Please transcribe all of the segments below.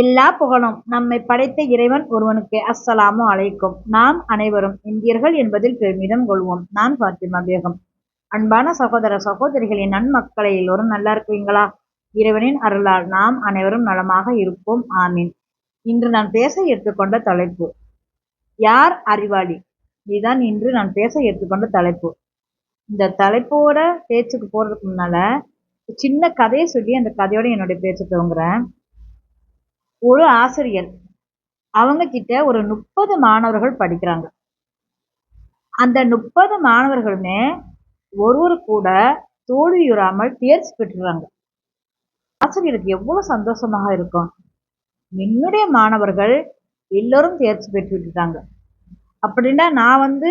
எல்லா புகழும் நம்மை படைத்த இறைவன் ஒருவனுக்கே. அஸ்ஸலாமு அலைக்கும். நாம் அனைவரும் இந்தியர்கள் என்பதில் பெருமிதம் கொள்வோம். நான் பாத்திமா பேகம். அன்பான சகோதர சகோதரிகளின் நன்மக்களை எல்லோரும் நல்லா இருக்கிறீங்களா? இறைவனின் அருளால் நாம் அனைவரும் நலமாக இருப்போம். ஆமீன். இன்று நான் பேச எடுத்துக்கொண்ட தலைப்பு யார் அறிவாளி? இதுதான் இன்று நான் பேச எடுத்துக்கொண்ட தலைப்பு. இந்த தலைப்போட பேச்சுக்கு போறதுக்கு முன்னால சின்ன கதையை சொல்லி அந்த கதையோட என்னுடைய பேச்சு துவங்குறேன். ஒரு ஆசிரியர் அவங்க கிட்ட ஒரு முப்பது மாணவர்கள் படிக்கிறாங்க. அந்த முப்பது மாணவர்களுமே ஒருவர் கூட தோல்வியுறாமல் தேர்ச்சி பெற்றுறாங்க. ஆசிரியருக்கு எவ்வளவு சந்தோஷமாக இருக்கும். என்னுடைய மாணவர்கள் எல்லோரும் தேர்ச்சி பெற்று விட்டுட்டாங்க. அப்படின்னா நான் வந்து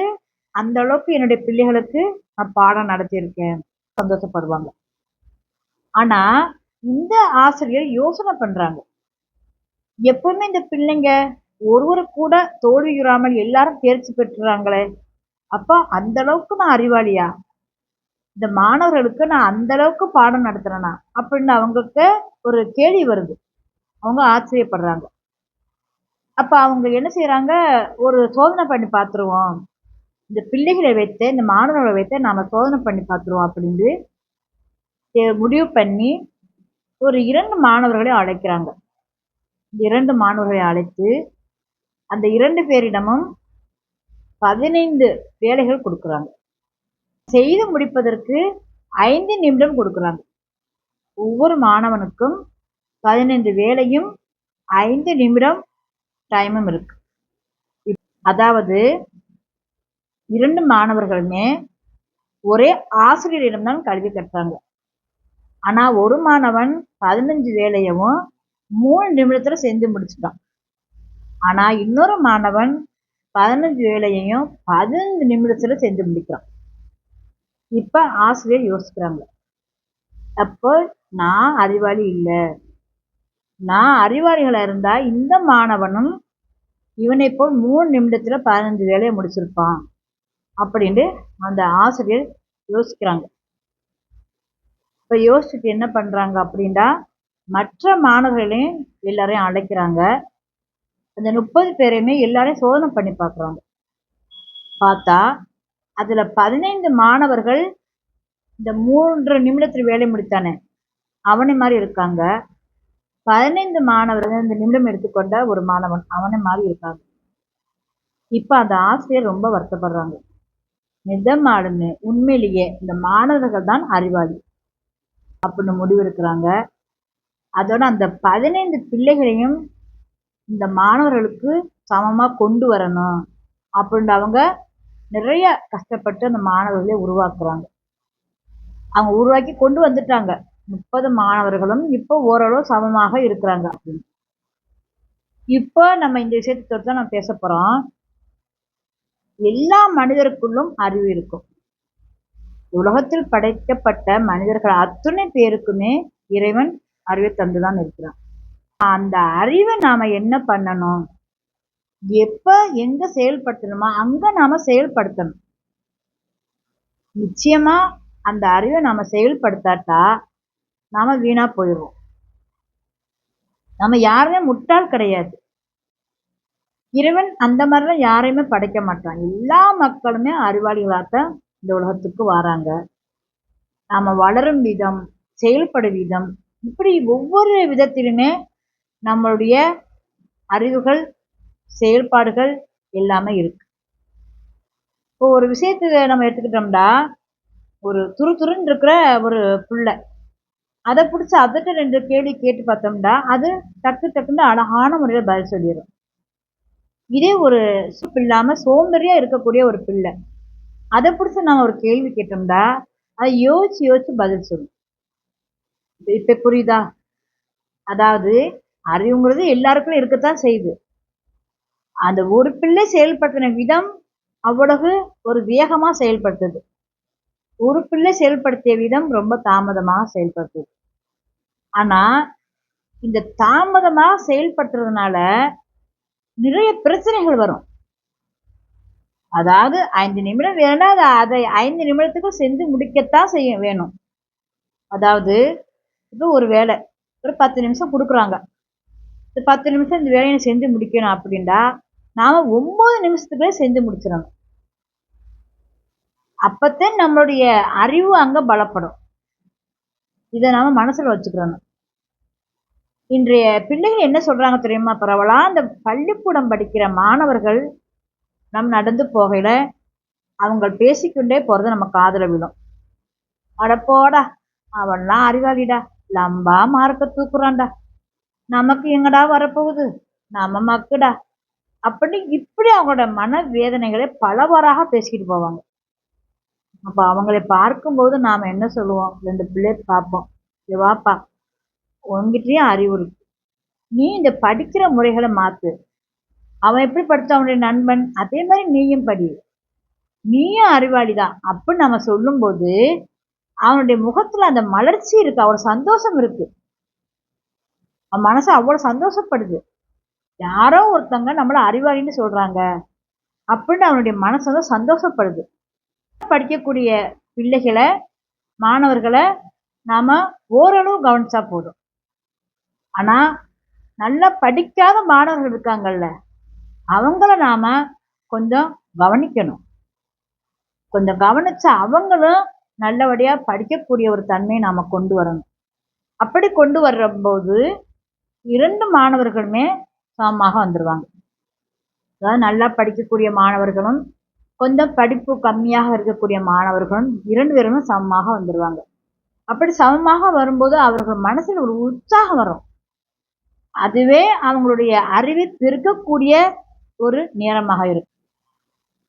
அந்த அளவுக்கு என்னுடைய பிள்ளைகளுக்கு நான் பாடம் நடத்தியிருக்கேன். சந்தோஷப்படுவாங்க. ஆனா இந்த ஆசிரியர் யோசனை பண்றாங்க. எப்பவுமே இந்த பிள்ளைங்க ஒருவர் கூட தோல்வியுறாமல் எல்லாரும் தேர்ச்சி பெற்றுறாங்களே. அப்போ அந்த அளவுக்கு நான் அறிவாளியா? இந்த மாணவர்களுக்கு நான் அந்த அளவுக்கு பாடம் நடத்துறேனா? அப்படின்னு அவங்களுக்கு ஒரு கேள்வி வருது. அவங்க ஆச்சரியப்படுறாங்க. அப்ப அவங்க என்ன செய்யறாங்க ஒரு சோதனை பண்ணி பார்த்துருவோம் இந்த பிள்ளைகளை வைத்து இந்த மாணவர்களை வைத்து நாம சோதனை பண்ணி பார்த்துருவோம் அப்படின்னு முடிவு பண்ணி ஒரு இரண்டு மாணவர்களை அழைக்கிறாங்க. இரண்டு மாணவர்களை அழைத்து அந்த இரண்டு பேரிடமும் பதினைந்து வேலைகள் கொடுக்குறாங்க. செய்து முடிப்பதற்கு ஐந்து நிமிடம் கொடுக்குறாங்க. ஒவ்வொரு மாணவனுக்கும் பதினைந்து வேலையும் ஐந்து நிமிடம் டைமும் இருக்கு. அதாவது இரண்டு மாணவர்களுமே ஒரே ஆசிரியரிடம்தான் கல்வி கற்றாங்க. ஆனால் ஒரு மாணவன் பதினஞ்சு வேலையவும் மூணு நிமிடத்துல செஞ்சு முடிச்சுட்டான். ஆனா இன்னொரு மாணவன் பதினஞ்சு வேலையையும் பதினஞ்சு நிமிடத்துல செஞ்சு முடிக்கிறான். இப்ப ஆசிரியர் யோசிக்கிறாங்க. அப்போ நான் அறிவாளி இல்லை. நான் அறிவாளிகளா இருந்தா இந்த மாணவனும் இவனை போல் மூணு நிமிடத்துல பதினஞ்சு வேலையை முடிச்சிருப்பான் அப்படின்ட்டு அந்த ஆசிரியர் யோசிக்கிறாங்க. இப்ப யோசிச்சுட்டு என்ன பண்றாங்க அப்படின்னா மற்ற மாணவர்களையும் எல்லாரையும் அழைக்கிறாங்க. அந்த முப்பது பேரையுமே எல்லாரையும் சோதனை பண்ணி பார்க்குறாங்க. பார்த்தா அதில் பதினைந்து மாணவர்கள் இந்த மூன்று நிமிடத்தில் வேலை முடித்தானே அவனை மாதிரி இருக்காங்க. பதினைந்து மாணவர்கள் இந்த நிமிடம் எடுத்துக்கொண்ட ஒரு மாணவன் அவனை மாதிரி இருக்காங்க. இப்போ அந்த ஆசிரியர் ரொம்ப வருத்தப்படுறாங்க. நிஜமாலுமே உண்மையிலேயே இந்த மாணவர்கள் தான் அறிவாளி. அப்படின்னு முடிவெடுக்கிறாங்க. அதோட அந்த பதினைந்து பிள்ளைகளையும் இந்த மாணவர்களுக்கு சமமாக கொண்டு வரணும் அப்படின்ற அவங்க நிறைய கஷ்டப்பட்டு அந்த மாணவர்களை உருவாக்குறாங்க. அவங்க உருவாக்கி கொண்டு வந்துட்டாங்க. முப்பது மாணவர்களும் இப்போ ஓரளவு சமமாக இருக்கிறாங்க. அப்படின்னு இப்போ நம்ம இந்த விஷயத்தை தான் நம்ம பேச போகிறோம் எல்லா மனிதருக்குள்ளும் அறிவு இருக்கும். உலகத்தில் படைக்கப்பட்ட மனிதர்கள் அத்துணை பேருக்குமே இறைவன் அறிவை தந்துதான் இருக்கிறான். அந்த அறிவை நாம என்ன பண்ணணும்? எப்ப எங்க செயல்படுத்தணுமோ அங்க நாம செயல்படுத்தணும். நிச்சயமா அந்த அறிவை நாம செயல்படுத்தாட்டா நாம வீணா போயிடுவோம். நம்ம யாருமே முட்டாள் கிடையாது. இறைவன் அந்த மாதிரிலாம் யாரையுமே படைக்க மாட்டான். எல்லா மக்களுமே அறிவாளிகளாகத்தான் இந்த உலகத்துக்கு வராங்க. நாம வளரும் விதம் செயல்படும் விதம் இப்படி ஒவ்வொரு விதத்திலுமே நம்மளுடைய அறிவுகள் செயல்பாடுகள் எல்லாமே இருக்கு. இப்போ ஒரு விஷயத்தை நம்ம எடுத்துக்கிட்டோம்னா ஒரு துரு துருன்னு இருக்கிற ஒரு புள்ள அதை பிடிச்சி அதட்ட ரெண்டு கேள்வி கேட்டு பார்த்தோம்னா அது டக்கு டக்குன்னு அழகான முறையில் பதில் சொல்லிடும் இதே ஒரு சுப்பு இல்லாமல் சோம்பேறியாக இருக்கக்கூடிய ஒரு பிள்ளை அதை பிடிச்சி நம்ம ஒரு கேள்வி கேட்டோம்னா அதை யோசிச்சு யோசிச்சு பதில் சொல்லும். இப்ப புரியுதா? அதாவது அறிவுங்கிறது எல்லாருக்கும் இருக்கத்தான் செய்யுது. அந்த ஒரு பிள்ளை செயல்படுத்தின விதம் அவ்வளவு ஒரு வேகமா செயல்படுத்துது. ஒரு பிள்ளை செயல்படுத்திய விதம் ரொம்ப தாமதமாக செயல்படுத்துது. ஆனா இந்த தாமதமாக செயல்படுத்துறதுனால நிறைய பிரச்சனைகள் வரும். அதாவது ஐந்து நிமிடம் வேணும்னா அதை அதை ஐந்து நிமிடத்துக்கும் செஞ்சு முடிக்கத்தான் செய்ய வேணும். அதாவது இப்போ ஒரு வேலை. ஒரு பத்து நிமிஷம் கொடுக்குறாங்க. இந்த பத்து நிமிஷம் இந்த வேலையை செஞ்சு முடிக்கணும் அப்படின்டா நாம ஒன்பது நிமிஷத்துக்குள்ளே செஞ்சு முடிச்சிடணும். அப்பத்தான் நம்மளுடைய அறிவு அங்க பலப்படும். இதை நாம மனசுல வச்சுக்கிறணும் இன்றைய பிள்ளைகள் என்ன சொல்றாங்க தெரியுமா பரவலாக அந்த பள்ளிக்கூடம் படிக்கிற மாணவர்கள் நம் நடந்து போகையில அவங்க பேசிக்கொண்டே போறது நம்ம காதில் விழும். அடப்போடா அவன்லாம் அறிவாளிடா. லம்பா மார்க்க தூக்குறான்டா நமக்கு எங்கடா வரப்போகுது நம்ம மக்குடா அப்படி இப்படி அவங்களோட மன வேதனைகளை பலவாறாக பேசிக்கிட்டு போவாங்க அப்போ அவங்களை பார்க்கும்போது நாம என்ன சொல்லுவோம் ரெண்டு பிள்ளை பார்ப்போம் வாப்பா உங்ககிட்டயும் அறிவு இருக்கு நீ இந்த படிக்கிற முறைகளை மாத்து அவன் எப்படி படித்த அவனுடைய நண்பன் அதே மாதிரி நீயும் படி நீயும் அறிவாளிதான் அப்படின்னு நம்ம சொல்லும்போது அவனுடைய முகத்துல அந்த மலர்ச்சி இருக்கு அவன் சந்தோஷம் இருக்கு. அவன் மனசு அவ்வளவு சந்தோஷப்படுது. யாரோ ஒருத்தங்க நம்மள அறிவாளின்னு சொல்றாங்க. அப்படின்னு அவனுடைய மனசு வந்து சந்தோஷப்படுது. படிக்கக்கூடிய பிள்ளைகளை மாணவர்களை நாம ஓரளவு கவனிச்சா போதும். ஆனா நல்லா படிக்காத மாணவர்கள் இருக்காங்கல்ல அவங்கள நாம கொஞ்சம் கவனிக்கணும். கொஞ்சம் கவனிச்சா அவங்களும் நல்லபடியாக படிக்கக்கூடிய ஒரு தன்மையை நாம் கொண்டு வரணும். அப்படி கொண்டு வர்ற போது இரண்டு மாணவர்களுமே சமமாக வந்துடுவாங்க அதாவது நல்லா படிக்கக்கூடிய மாணவர்களும் கொஞ்சம் படிப்பு கம்மியாக இருக்கக்கூடிய மாணவர்களும் இரண்டு பேருமே சமமாக வந்துடுவாங்க அப்படி சமமாக வரும்போது அவர்கள் மனசில் ஒரு உற்சாகம் வரும். அதுவே அவங்களுடைய அறிவை பெருக்கக்கூடிய ஒரு நேரமாக இருக்கும்.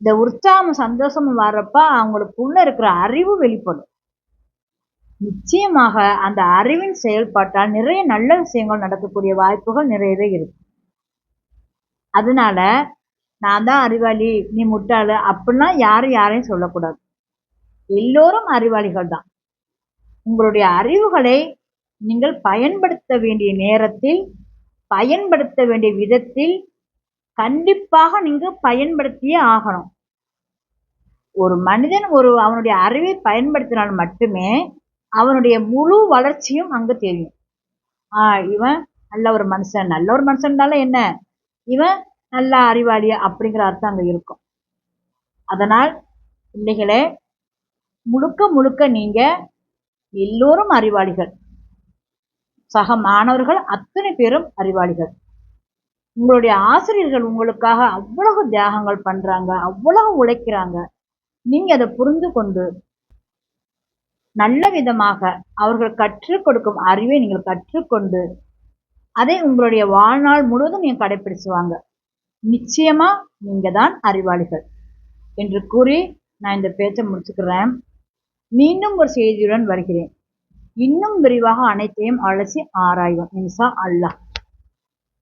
இந்த உற்சாகம் சந்தோஷமும் வர்றப்ப அவங்களுக்குள்ள இருக்கிற அறிவு வெளிப்படும். நிச்சயமாக அந்த அறிவின் செயல்பாட்டால் நிறைய நல்ல விஷயங்கள் நடக்கக்கூடிய வாய்ப்புகள் நிறையவே இருக்கு. அதனால நான் தான் அறிவாளி நீ முட்டாளு அப்படிலாம் யாரும் யாரையும் சொல்லக்கூடாது. எல்லோரும் அறிவாளிகள் தான். உங்களுடைய அறிவுகளை நீங்கள் பயன்படுத்த வேண்டிய நேரத்தில் பயன்படுத்த வேண்டிய விதத்தில் கண்டிப்பாக நீங்க பயன்படுத்தியே ஆகணும். ஒரு மனிதன் ஒரு அவனுடைய அறிவை பயன்படுத்தினால் மட்டுமே அவனுடைய முழு வளர்ச்சியும் அங்கு தெரியும். ஆஹ் இவன் நல்ல ஒரு மனுஷன் நல்ல ஒரு மனுஷன்னால என்ன? இவன் நல்ல அறிவாளி அப்படிங்கிற அர்த்தம் அங்க இருக்கும். அதனால் பிள்ளைகளே முழுக்க முழுக்க நீங்க எல்லோரும் அறிவாளிகள். சக மாணவர்கள் அத்தனை பேரும் அறிவாளிகள். உங்களுடைய ஆசிரியர்கள் உங்களுக்காக அவ்வளவு தியாகங்கள் பண்றாங்க அவ்வளவு உழைக்கிறாங்க. நீங்க அதை புரிந்து கொண்டு நல்ல விதமாக அவர்கள் கற்றுக் கொடுக்கும் அறிவை நீங்கள் கற்றுக்கொண்டு அதை உங்களுடைய வாழ்நாள் முழுவதும் நீங்க கடைபிடிச்சுவாங்க நிச்சயமா நீங்க தான் அறிவாளிகள் என்று கூறி நான் இந்த பேச்சை முடிச்சுக்கிறேன். மீண்டும் ஒரு செய்தியுடன் வருகிறேன். இன்னும் விரிவாக அனைத்தையும் அலசி ஆராய்வோம். இன்சா அல்லாஹ்.